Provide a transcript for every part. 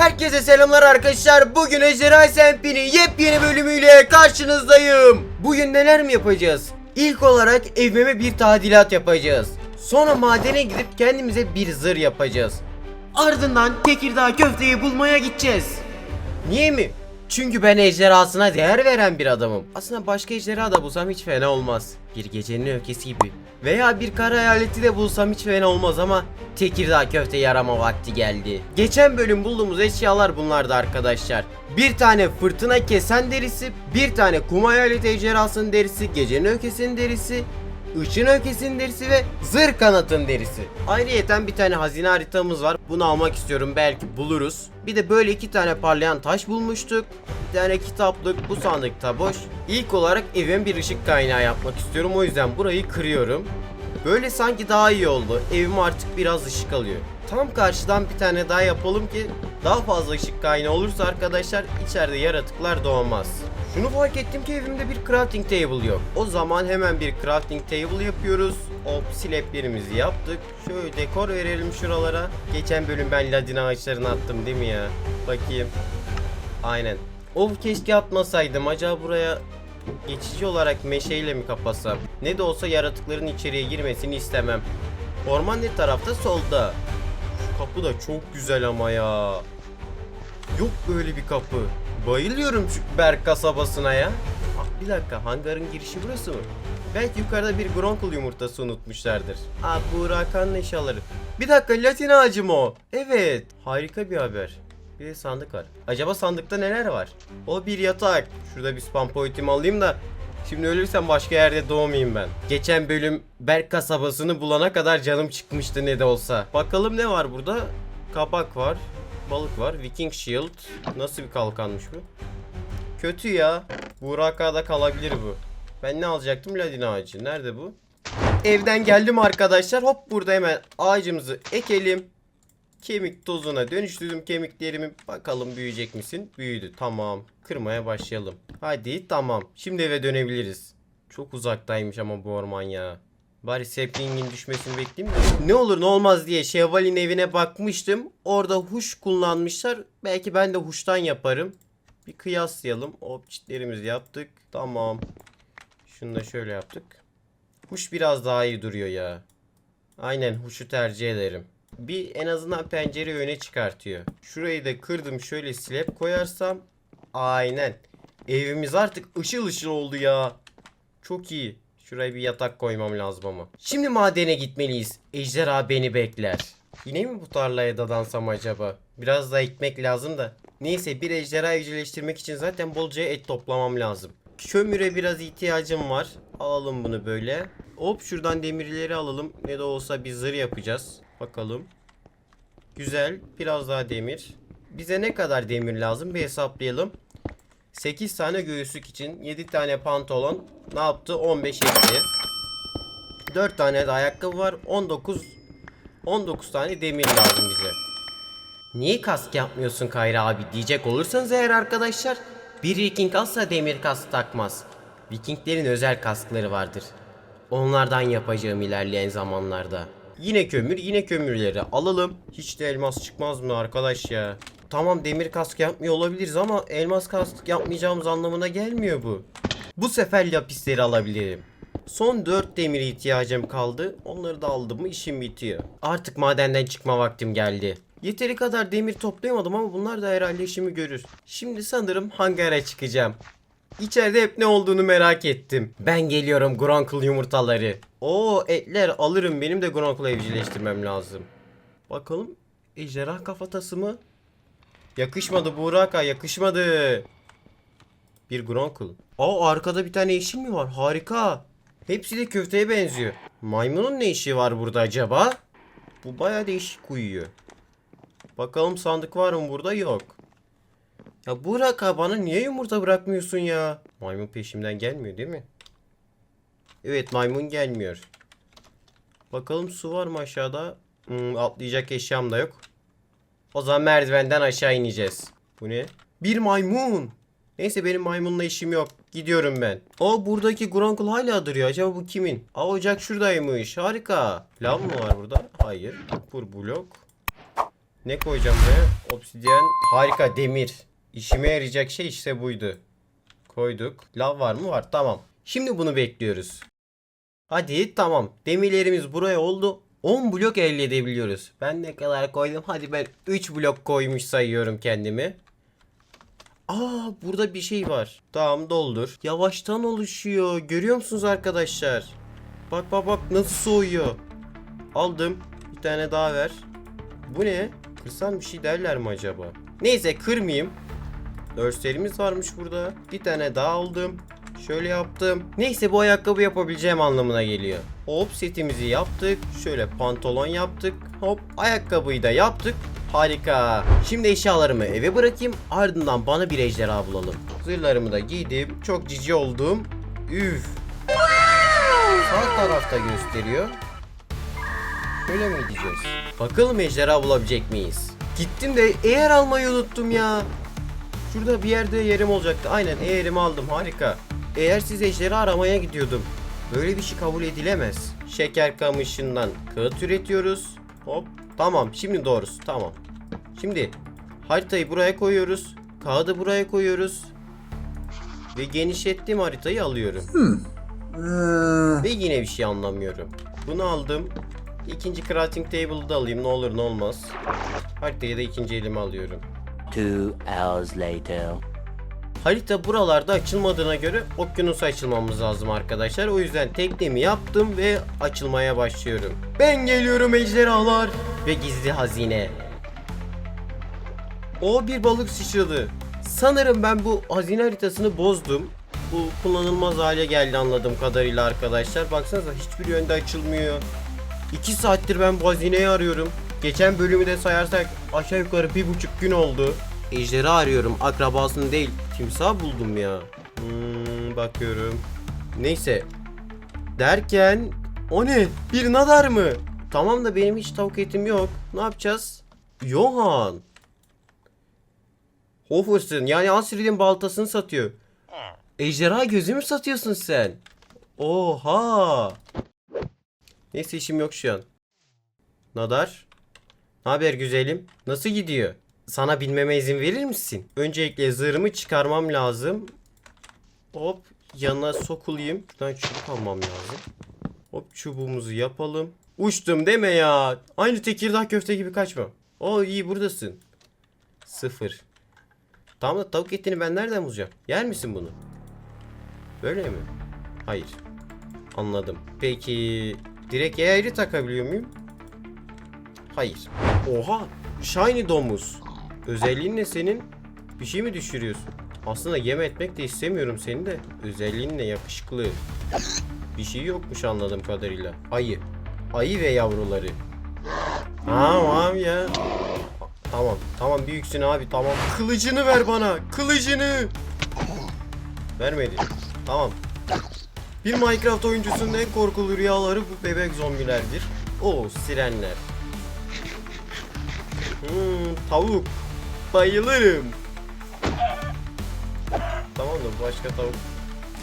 Herkese selamlar arkadaşlar. Bugün Ejderha SMP'nin yepyeni bölümüyle karşınızdayım. Bugün neler mi yapacağız? İlk olarak evime bir tadilat yapacağız. Sonra madene gidip kendimize bir zır yapacağız. Ardından Tekirdağ köfteyi bulmaya gideceğiz. Niye mi? Çünkü ben ejderhasına değer veren bir adamım. Aslında başka ejderha da bulsam hiç fena olmaz. Bir gecenin öfkesi gibi. Veya bir kara hayaleti de bulsam hiç fena olmaz ama Tekirdağ köfte yarama vakti geldi. Geçen bölüm bulduğumuz eşyalar bunlardı arkadaşlar. Bir tane fırtına kesen derisi, bir tane kum hayaleti ejderhasının derisi, gecenin öfkesinin derisi, Işın öykesinin derisi ve zırh kanatın derisi. Ayrıyeten bir tane hazine haritamız var. Bunu almak istiyorum belki buluruz. Bir de böyle iki tane parlayan taş bulmuştuk. Bir tane kitaplık bu sandıkta boş. İlk olarak evime bir ışık kaynağı yapmak istiyorum. O yüzden burayı kırıyorum. Böyle sanki daha iyi oldu. Evim artık biraz ışık alıyor. Tam karşıdan bir tane daha yapalım ki daha fazla ışık kaynağı olursa arkadaşlar içeride yaratıklar doğmaz. Şunu fark ettim ki evimde bir crafting table yok. O zaman hemen bir crafting table yapıyoruz. Hop slablerimizi yaptık. Şöyle dekor verelim şuralara. Geçen bölüm ben ladin ağaçlarını attım değil mi ya? Bakayım. Aynen. Of keşke atmasaydım. Acaba buraya geçici olarak meşeyle mi kapatsam? Ne de olsa yaratıkların içeriye girmesini istemem. Orman ne tarafta? Solda. Şu kapı da çok güzel ama ya. Yok böyle bir kapı. Bayılıyorum şu Berk kasabasına ya. Ah, bir dakika hangarın girişi burası mı? Belki yukarıda bir Gronkle yumurtası unutmuşlardır. Aa Burak'ın eşyaları. Bir dakika Latin ağacı mı o? Evet. Harika bir haber. Bir de sandık var. Acaba sandıkta neler var? O bir yatak. Şurada bir spam point'imi alayım da Şimdi ölürsem başka yerde doğmayayım ben. Geçen bölüm Berk kasabasını bulana kadar canım çıkmıştı ne de olsa. Bakalım ne var burada? Kabak var. Balık var. Viking Shield. Nasıl bir kalkanmış bu? Kötü ya. Buraka'da kalabilir bu. Ben ne alacaktım? Ladin ağacı. Nerede bu? Evden geldim arkadaşlar. Hop burada hemen ağacımızı ekelim. Kemik tozuna dönüştürdüm kemiklerimi. Bakalım büyüyecek misin? Büyüdü. Tamam. Kırmaya başlayalım. Hadi tamam. Şimdi eve dönebiliriz. Çok uzaktaymış ama bu orman ya. Bari sapling'in düşmesini bekleyeyim de. Ne olur ne olmaz diye Şevval'in evine bakmıştım. Orada huş kullanmışlar. Belki ben de huştan yaparım. Bir kıyaslayalım. Hop çitlerimizi yaptık. Tamam. Şunu da şöyle yaptık. Huş biraz daha iyi duruyor ya. Aynen huşu tercih ederim. Bir en azından pencere öne çıkartıyor. Şurayı da kırdım şöyle slab koyarsam. Aynen. Evimiz artık ışıl ışıl oldu ya. Çok iyi. Şuraya bir yatak koymam lazım ama. Şimdi madene gitmeliyiz. Ejderha beni bekler. Yine mi bu tarlaya dadansam acaba? Biraz da ekmek lazım da. Neyse bir ejderha evcilleştirmek için zaten bolca et toplamam lazım. Kömüre biraz ihtiyacım var. Alalım bunu böyle. Hop şuradan demirleri alalım. Ne de olsa bir zırh yapacağız. Bakalım. Güzel. Biraz daha demir. Bize ne kadar demir lazım bir hesaplayalım. 8 tane göğüslük için 7 tane pantolon ne yaptı? 15 etti. 4 tane de ayakkabı var. 19 19 tane demir lazım bize. Niye kask yapmıyorsun Kayra abi diyecek olursanız eğer arkadaşlar bir Viking asla demir kask takmaz. Vikinglerin özel kaskları vardır. Onlardan yapacağım ilerleyen zamanlarda. Yine kömür, yine kömürleri alalım. Hiç de elmas çıkmaz mı arkadaş ya? Tamam demir kask yapmıyor olabiliriz ama elmas kask yapmayacağımız anlamına gelmiyor bu. Bu sefer lapisleri alabilirim. Son 4 demir ihtiyacım kaldı. Onları da aldım mı işim bitiyor. Artık madenden çıkma vaktim geldi. Yeteri kadar demir toplayamadım ama bunlar da herhalde işimi görür. Şimdi sanırım hangara çıkacağım. İçeride hep ne olduğunu merak ettim. Ben geliyorum Gronkle yumurtaları. Oo etler alırım benim de Gronkle evcilleştirmem lazım. Bakalım ejderha kafatası mı? Yakışmadı Buraka yakışmadı. Bir Gronkle. Aa arkada bir tane yeşil mi var? Harika. Hepsi de köfteye benziyor. Maymunun ne işi var burada acaba? Bu baya değişik uyuyor. Bakalım sandık var mı burada? Yok. Ya Buraka bana niye yumurta bırakmıyorsun ya? Maymun peşimden gelmiyor değil mi? Evet maymun gelmiyor. Bakalım su var mı aşağıda? Hmm, atlayacak eşyam da yok. O zaman merdivenden aşağı ineceğiz. Bu ne? Bir maymun. Neyse benim maymunla işim yok. Gidiyorum ben. O buradaki Gronkle hala duruyor. Acaba bu kimin? Aa ocak şuradaymış. Harika. Lav mı var burada? Hayır. Pur blok. Ne koyacağım buraya? Obsidyen. Harika demir. İşime yarayacak şey işte buydu. Koyduk. Lav var mı? Var. Tamam. Şimdi bunu bekliyoruz. Hadi tamam. Demirlerimiz buraya oldu. 10 blok elde edebiliyoruz. Ben ne kadar koydum? Hadi ben 3 blok koymuş sayıyorum kendimi. Aa burada bir şey var. Tamam doldur. Yavaştan oluşuyor. Görüyor musunuz arkadaşlar? Bak bak bak nasıl soğuyor. Aldım. Bir tane daha ver. Bu ne? Kırsam bir şey derler mi acaba? Neyse kırmayayım. Dörslerimiz varmış burada. Bir tane daha aldım. Şöyle yaptım. Neyse bu ayakkabı yapabileceğim anlamına geliyor. Hop setimizi yaptık. Şöyle pantolon yaptık. Hop ayakkabıyı da yaptık. Harika. Şimdi eşyalarımı eve bırakayım. Ardından bana bir ejderha bulalım. Zırhlarımı da giydim. Çok cici oldum. Üf. Sağ tarafta gösteriyor. Şöyle mi gideceğiz? Bakalım ejderha bulabilecek miyiz? Gittim de eğer almayı unuttum ya. Şurada bir yerde yerim olacaktı. Aynen eğerimi aldım. Harika. Eğer siz ejderha aramaya gidiyordum. Böyle bir şey kabul edilemez. Şeker kamışından kağıt üretiyoruz. Hop. Tamam. Şimdi doğrusu. Tamam. Şimdi haritayı buraya koyuyoruz. Kağıdı buraya koyuyoruz. Ve genişlettiğim haritayı alıyorum. Ve yine bir şey anlamıyorum. Bunu aldım. İkinci crafting table'ı da alayım. Ne olur ne olmaz. Haritayı da ikinci elime alıyorum. Two hours later. Harita buralarda açılmadığına göre okyanusa açılmamız lazım arkadaşlar. O yüzden teknemi yaptım ve açılmaya başlıyorum. Ben geliyorum ejderhalar ve gizli hazine. O bir balık sıçradı. Sanırım ben bu hazine haritasını bozdum. Bu kullanılmaz hale geldi anladığım kadarıyla arkadaşlar. Baksanıza hiçbir yönde açılmıyor. 2 saattir ben bu hazineyi arıyorum. Geçen bölümü de sayarsak aşağı yukarı bir buçuk gün oldu. Ejderi arıyorum. Akrabasını değil. Timsah buldum ya. Hmm, bakıyorum. Neyse. Derken o ne? Bir nadar mı? Tamam da benim hiç tavuk etim yok. Ne yapacağız? Johan. Hofersın yani Asri'nin baltasını satıyor. Ejderha gözü mü satıyorsun sen? Oha. Neyse işim yok şu an. Nadar. Ne haber güzelim? Nasıl gidiyor? Sana binmeme izin verir misin? Öncelikle zırhımı çıkarmam lazım. Hop yanına sokulayım. Şuradan çubuk almam lazım. Hop çubuğumuzu yapalım. Uçtum deme ya. Aynı Tekirdağ köfte gibi kaçma. O iyi buradasın. Sıfır. Tamam da tavuk etini ben nereden bulacağım? Yer misin bunu? Böyle mi? Hayır. Anladım. Peki direkt eğri takabiliyor muyum? Hayır. Oha! Shiny domuz. Özelliğin ne senin? Bir şey mi düşürüyorsun? Aslında yem etmek de istemiyorum seni de. Özelliğin ne yakışıklı. Bir şey yokmuş anladığım kadarıyla. Ayı. Ayı ve yavruları. Tamam ya. Tamam. Tamam büyüksün abi tamam. Kılıcını ver bana. Kılıcını. Vermedi. Tamam. Bir Minecraft oyuncusunun en korkulu rüyaları bu bebek zombilerdir. O sirenler. Hmm, tavuk. Bayılırım. Tamam da başka tavuk.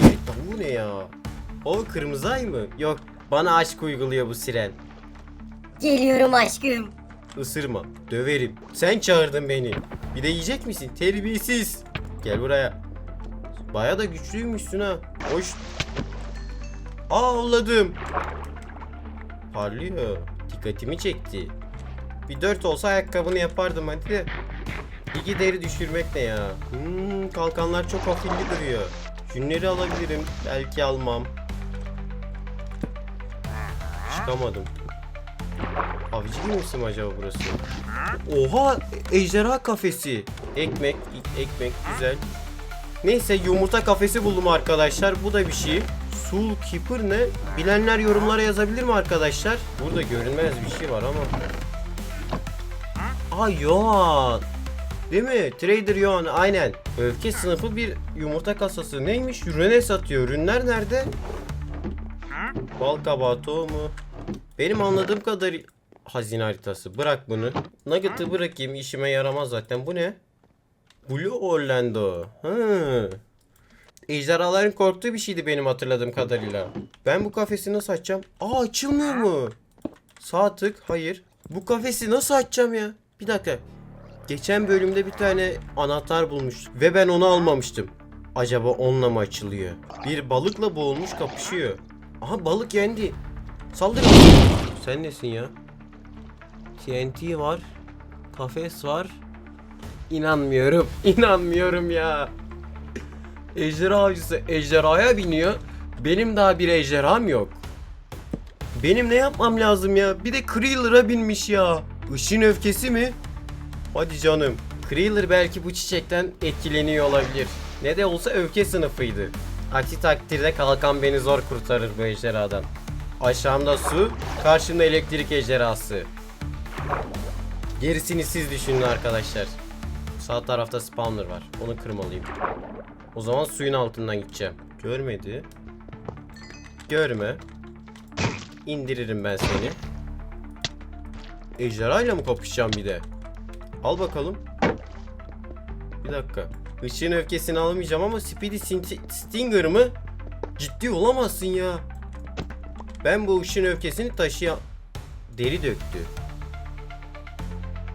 E, tavuğu ne ya? O kırmızı ay mı? Yok. Bana aşk uyguluyor bu siren. Geliyorum aşkım. Isırma. Döverim. Sen çağırdın beni. Bir de yiyecek misin? Terbiyesiz. Gel buraya. Baya da güçlüymüşsün ha. Hoş. Aa avladım. Parlıyor. Dikkatimi çekti. Bir dört olsa ayakkabını yapardım hadi de. İki deri düşürmek ne ya? Hmm, kalkanlar çok hafifli duruyor. Şunları alabilirim. Belki almam. Çıkamadım. Avcı gemisi mi acaba burası? Oha! Ejderha kafesi. Ekmek, ekmek güzel. Neyse yumurta kafesi buldum arkadaşlar. Bu da bir şey. Soul Keeper ne? Bilenler yorumlara yazabilir mi arkadaşlar? Burada görünmez bir şey var ama. Aa Yohan. Değil mi? Trader Yohan aynen. Öfke sınıfı bir yumurta kasası. Neymiş? Ürüne satıyor. Ürünler nerede? Bal kabağı tohumu. Benim anladığım kadarıyla hazine haritası. Bırak bunu. Nugget'ı bırakayım. işime yaramaz zaten. Bu ne? Blue Orlando. Hı. Ejderhaların korktuğu bir şeydi benim hatırladığım kadarıyla. Ben bu kafesi nasıl açacağım? Aa açılmıyor mu? Sağ tık. Hayır. Bu kafesi nasıl açacağım ya? Bir dakika. Geçen bölümde bir tane anahtar bulmuş ve ben onu almamıştım. Acaba onunla mı açılıyor? Bir balıkla boğulmuş kapışıyor. Aha balık yendi. Saldır. Sen nesin ya? TNT var. Kafes var. İnanmıyorum. İnanmıyorum ya. Ejderha avcısı ejderhaya biniyor. Benim daha bir ejderham yok. Benim ne yapmam lazım ya? Bir de Creeler'a binmiş ya. Işın öfkesi mi? Hadi canım. Creeler belki bu çiçekten etkileniyor olabilir. Ne de olsa öfke sınıfıydı. Aksi takdirde kalkan beni zor kurtarır bu ejderhadan. Aşağımda su, karşımda elektrik ejderhası. Gerisini siz düşünün arkadaşlar. Sağ tarafta spawner var. Onu kırmalıyım. O zaman suyun altından gideceğim. Görmedi. Görme. İndiririm ben seni. Ejderhayla mı kapışacağım bir de? Al bakalım. Bir dakika. Işığın öfkesini alamayacağım ama Speedy Sting- Stinger mı? Ciddi olamazsın ya. Ben bu ışığın öfkesini taşıya... Deri döktü.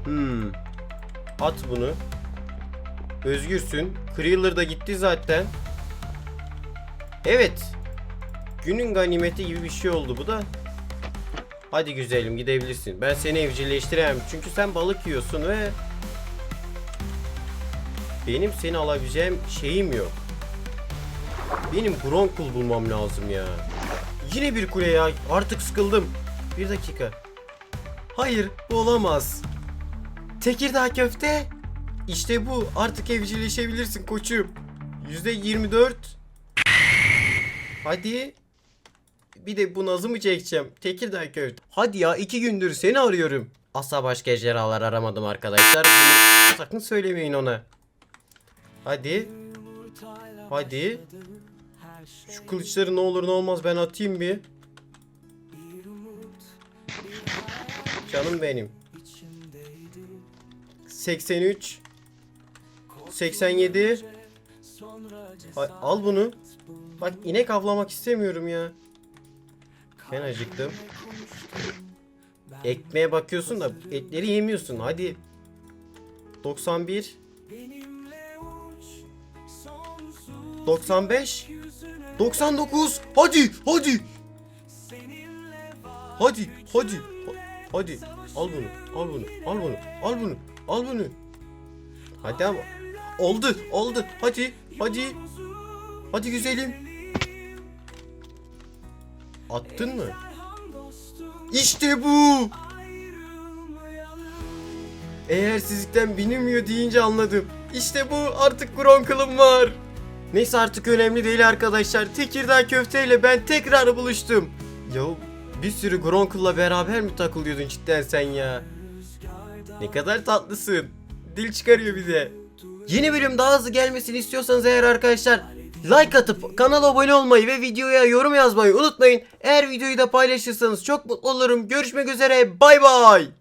Hmm. At bunu. Özgürsün. Creeler da gitti zaten. Evet. Günün ganimeti gibi bir şey oldu bu da. Hadi güzelim gidebilirsin. Ben seni evcilleştiremem. Çünkü sen balık yiyorsun ve benim seni alabileceğim şeyim yok. Benim Gronkul bulmam lazım ya. Yine bir kule ya. Artık sıkıldım. Bir dakika. Hayır bu olamaz. Tekirdağ köfte. İşte bu. Artık evcilleşebilirsin koçum. %24. Hadi. Bir de bu nazı mı çekeceğim? Tekirdağ köfte. Hadi ya iki gündür seni arıyorum. Asla başka ejderhalar aramadım arkadaşlar. Bunu sakın söylemeyin ona. Hadi. Hadi. Şu kılıçları ne olur ne olmaz ben atayım bir. Canım benim. 83 87 Ay, Al bunu. Bak inek avlamak istemiyorum ya. Ben acıktım. Ekmeğe bakıyorsun da etleri yemiyorsun. Hadi. 91 95 99 Hadi hadi. Hadi hadi. Ha- Hadi. Al bunu al bunu al bunu al bunu al bunu. Hadi ama. Oldu oldu. Hadi hadi. Hadi güzelim Attın mı? İşte bu Eğersizlikten binilmiyor deyince anladım. İşte bu artık Gronkle'ım var. Neyse artık önemli değil arkadaşlar. Tekirdağ köfteyle ben tekrar buluştum. Ya bir sürü Gronkle'la beraber mi takılıyordun cidden sen ya? Ne kadar tatlısın. Dil çıkarıyor bir de. Yeni bölüm daha hızlı gelmesini istiyorsanız eğer arkadaşlar like atıp kanala abone olmayı ve videoya yorum yazmayı unutmayın. Eğer videoyu da paylaşırsanız çok mutlu olurum. Görüşmek üzere. Bay bay.